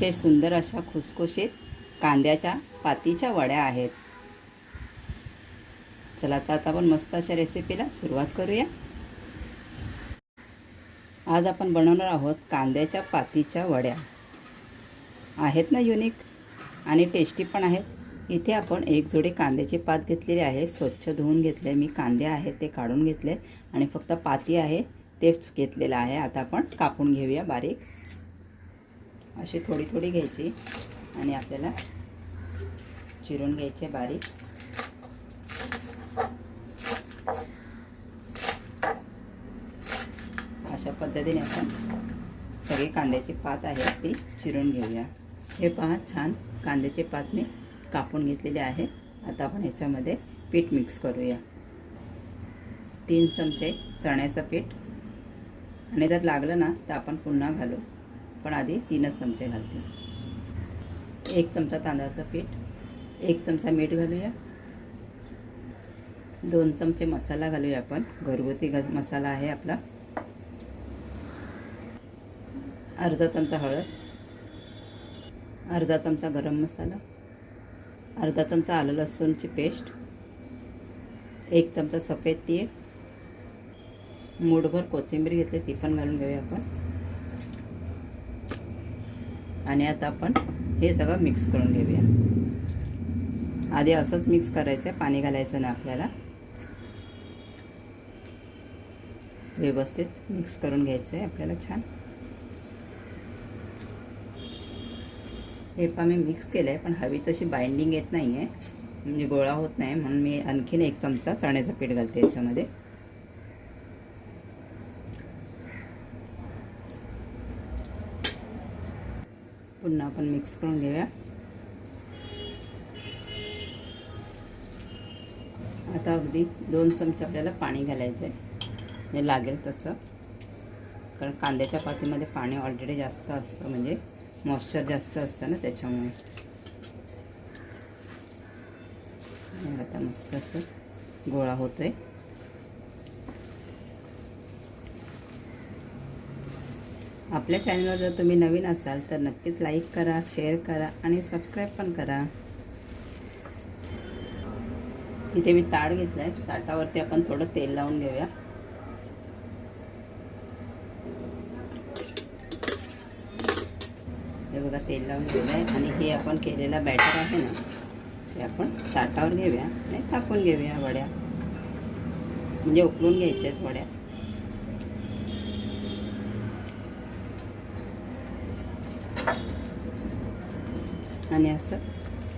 अतिशय सुंदर अशा खुसखुशीत कांद्याच्या पातीच्या वड्या आहेत. चला तर आता आपण मस्त अशा रेसिपीला सुरुवात करूया. आज आपण बनवणार आहोत कांद्याच्या पातीच्या वड्या. आहेत ना युनिक आणि टेस्टी पण आहेत. इथे आपण एक जोडी कांद्याची पात घेतलेली आहे. स्वच्छ धुवून घेतले मी. कांदे आहेत ते काढून घेतले. आणि फक्त पाती आहे तेच घेतलेलं आहे. आता आपण कापून घेऊया बारीक. अशी थोडी थोडी घ्यायची आणि आपल्याला चिरून घ्यायचे बारीक. अशा पद्धतीने आपण सगळी कांद्याची पात आहे ती चिरून घेऊया. हे पहा छान कांद्याची पात मी कापून घेतलेली आहे. आता आपण ह्याच्यामध्ये पीठ मिक्स करूया. तीन चमचे चण्याचं पीठ. आणि जर लागलं ना तर आपण पुन्हा घालू. पण आधी तीनच चमचे घालते. एक चमचा तांदळाचं पीठ एक चमचा मीठ घालूया. दोन चमचे मसाला घालूया आपण. घरगुती ग मसाला आहे आपला. अर्धा चमचा हळद अर्धा चमचा गरम मसाला अर्धा चमचा आलं लसूणची पेस्ट एक चमचा सफेद तीळ मूठभर कोथिंबीर घेतली ती पण घालून घेऊया आपण. आणि आता आपण हे सगळं मिक्स करून घेऊया. आधी असंच मिक्स करायचं आहे पाणी घालायचं ना आपल्याला. व्यवस्थित मिक्स करून घ्यायचं आहे आपल्याला छान. हे पा मी मिक्स केलं आहे पण हवी तशी बाइंडिंग येत नाही आहे म्हणजे गोळा होत नाही म्हणून मी आणखीन एक चमचा चण्याचं पीठ घालते याच्यामध्ये. पुन्हा आपण मिक्स करून घेऊया. आता अगदी दोन चमचे आपल्याला पाणी घालायचं आहे म्हणजे लागेल तसं. कारण कांद्याच्या पातीमध्ये पाणी ऑलरेडी जास्त असतं म्हणजे मॉइश्चर जास्त असतं ना त्याच्यामुळे. आता मस्त असं गोळा होतो आहे आपल्या चॅनलवर जर तुम्ही नवीन असाल तर नक्कीच लाईक करा शेअर करा आणि सबस्क्राईब पण करा. इथे मी ताट घेतलं आहे ताटावरती आपण थोडं तेल लावून घेऊया. हे बघा तेल लावून घेऊया आणि हे आपण केलेला बॅटर आहे ना ते आपण ताटावर घेऊया आणि तापून घेऊया वड्या. म्हणजे उकळून घ्यायच्या आहेत वड्या. आणि असं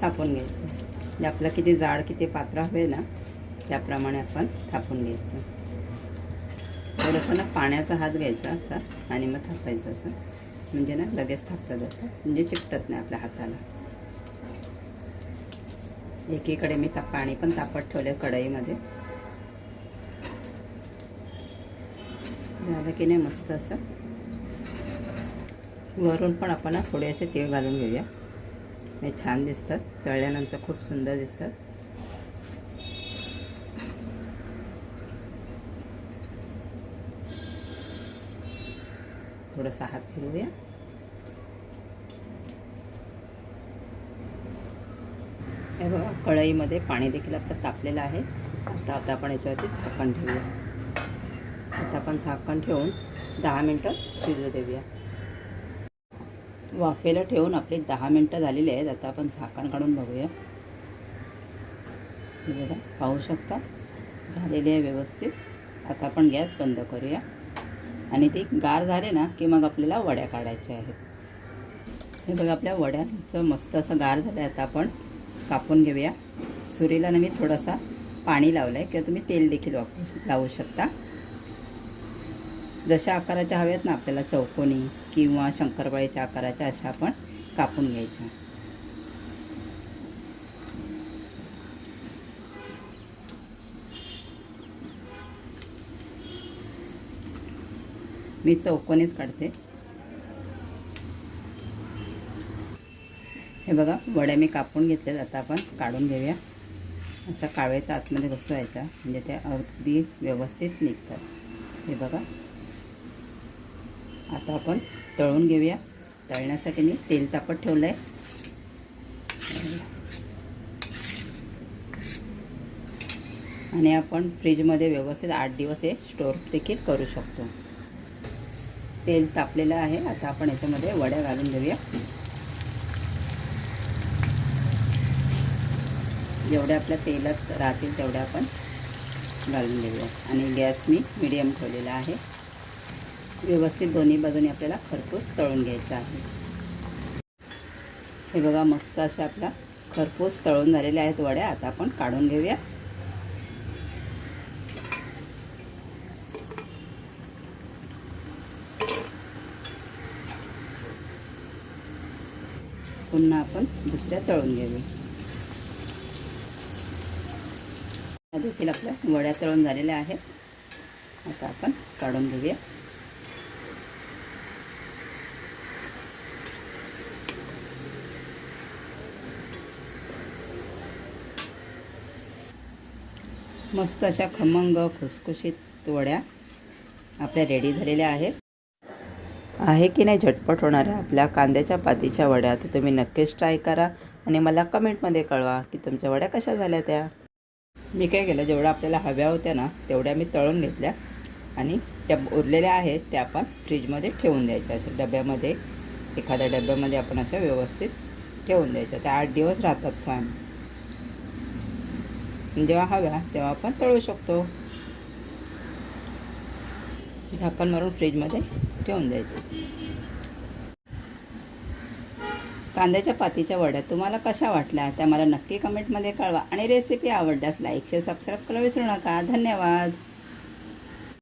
थापून घ्यायचं. म्हणजे आपलं किती जाड किती पात्र हवे ना त्याप्रमाणे आपण थापून घ्यायचं. थोडंसं ना पाण्याचा हात घ्यायचा असा आणि मग थापायचं असं. म्हणजे ना लगेच थापलं जातं. म्हणजे चिकटत नाही आपल्या हाताला. एकीकडे मी ताप पाणी पण तापत ठेवलं कढईमध्ये. झालं की नाही मस्त असं. वरून पण आपण थोडे असे तीळ घालून घेऊया. हे छान दिसतात. तळल्यानंतर खूप सुंदर दिसतात. थोडंसं हात फिरवूया. हे बघा कढईमध्ये पाणी देखील आपलं तापलेलं आहे. आता आता आपण याच्यावरती झाकण ठेवूया. आता आपण झाकण ठेवून दहा मिनटं शिजू देऊया. वाफेला ठेवून आपले दहा मिनटं झालेली आहेत. आता आपण झाकण काढून बघूया. बघा पाहू शकता? झालेली आहे व्यवस्थित. आता आपण गॅस बंद करूया. आणि ते गार झाले ना की मग आपल्याला वड्या काढायच्या आहेत. हे बघा आपल्या वड्यांचं मस्त असं गार झालं आहे आता आपण कापून घेऊया. सुरीला ना मी थोडासा पाणी लावलं आहे किंवा तुम्ही तेल देखील वापरू लावू शकता. जशा आकाराच्या हव्यात ना आपल्याला चौकोनी किंवा शंकरपाळीच्या आकाराच्या अशा आपण कापून घ्यायच्या. मी चौकोनीच काढते. हे बघा वड्या मी कापून घेतल्या आता आपण काढून घेऊया. असा कावळ्याचा आतमध्ये घुसवायचा म्हणजे ते अगदी व्यवस्थित निघतात. हे बघा. आता आपण तळून घेऊया. तळण्यासाठी मी तेल तापत ठेवलं आहे आणि आपण फ्रीजमध्ये व्यवस्थित आठ दिवस हे स्टोअर देखील करू शकतो. तेल तापलेलं आहे. आता आपण याच्यामध्ये वड्या घालून घेऊया. जेवढ्या आपल्या तेलात राहतील तेवढ्या आपण घालून घेऊया. आणि गॅस मी मिडियम ठेवलेला आहे. व्यवस्थित दोन्ही बाजूने आपल्याला खरपूस तळून घ्यायचा आहे. हे बघा मस्त अशा आपल्या खरपूस तळून झालेल्या आहेत वड्या. आता आपण काढून घेऊया. पुन्हा आपण दुसऱ्या तळून घेऊया. देखील आपल्या वड्या तळून झालेल्या आहेत. आता आपण काढून घेऊया. मस्त अशा खमंग खुसखुशीत वड्या आपल्या रेडी झालेल्या आहेत. आहे की नाही झटपट होणाऱ्या आपल्या कांद्याच्या पातीच्या वड्या? तर तुम्ही नक्कीच ट्राय करा आणि मला कमेंटमध्ये कळवा की तुमच्या वड्या कशा झाल्या त्या. मी काय केलं जेवढ्या आपल्याला हव्या होत्या ना तेवढ्या मी तळून घेतल्या आणि त्या उरलेल्या आहेत त्या आपण फ्रीजमध्ये ठेवून द्यायच्या. अशा डब्यामध्ये एखाद्या डब्यामध्ये आपण अशा व्यवस्थित ठेवून द्यायच्या. त्या आठ दिवस राहतात छान. म्हणजे जेव्हा हव्या तेव्हा आपण तळू शकतो. झाकण मारून फ्रीजमध्ये ठेवून द्यायचं. कांद्याच्या पातीच्या वड्या तुम्हाला कशा वाटल्या त्या मला नक्की कमेंटमध्ये कळवा. आणि रेसिपी आवडल्यास लाईक शेअर सबस्क्राईब करायला विसरू नका. धन्यवाद.